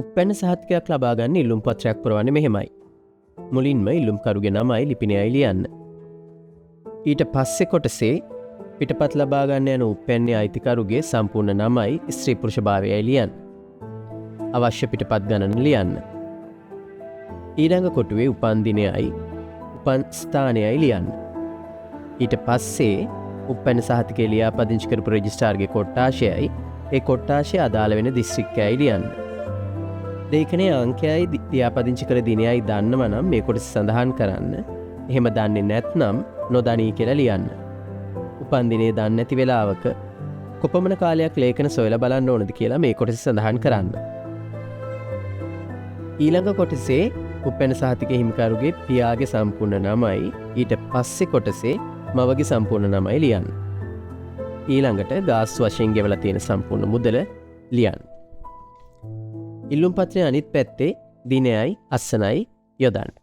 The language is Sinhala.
උපැන්න සහත්කයක් ලබාගන්න ඉල්ලුම් පත්‍රයක් පුරවන්න මෙහෙමයි. මුලින්ම ඉල්ලුම්කරුගේ නමයි ලිපිනයයි ලියන්න. ඊට පස්සෙ කොටසේ පිටපත් ලබාගන්න යන උපැන්නේ අයිතිකරුගේ සම්පූර්ණ නමයි ස්ත්‍රීපුරුෂ භාවයයි ලියන්. අවශ්‍ය පිටපත් ගණන ලියන්න. ඊළඟ කොටුවේ උපන්දිනයයි උපන් ස්ථානයයි ලියන්න. ඊට පස්සේ උපැන සහතික ලියා පදිංචිකරපු රජිස්ටාර්ගේ කොට්ටාශයයි ඒ කොට්ටාශය අදාළ වෙන දිස්ත්‍රික්කයයි ලියන්න. දේකනේ අංකයයි ලියාපදිංචි කර දිනයයි දන්නව නම් මේ කොටස සඳහන් කරන්න එහෙම දන්නේ නැත්නම් නොදනී කියලා ලියන්න. උපන්දිනේ දන්න ඇති වෙලාවක කොපමන කාලයක් ලේකන සොයල බලන්න ඕනද කියලා මේ කොටස සඳහන් කරන්න. ඊළඟ කොටසේ උපැන සහතික හිමිකරුගේ පියාගේ සම්පූර්ණ නමයි ඊට පස්සෙ කොටසේ මවගේ සම්පූර්ණ නමයි ලියන්න. ඊළඟට ගාස් වශයෙන් ගෙවල තියෙන සම්පූර්ණ මුදල ලියන්. ඉල්ලුම් පත්‍රය අනිත් පැත්තේ දිනයයි අස්සනයි යොදන්න.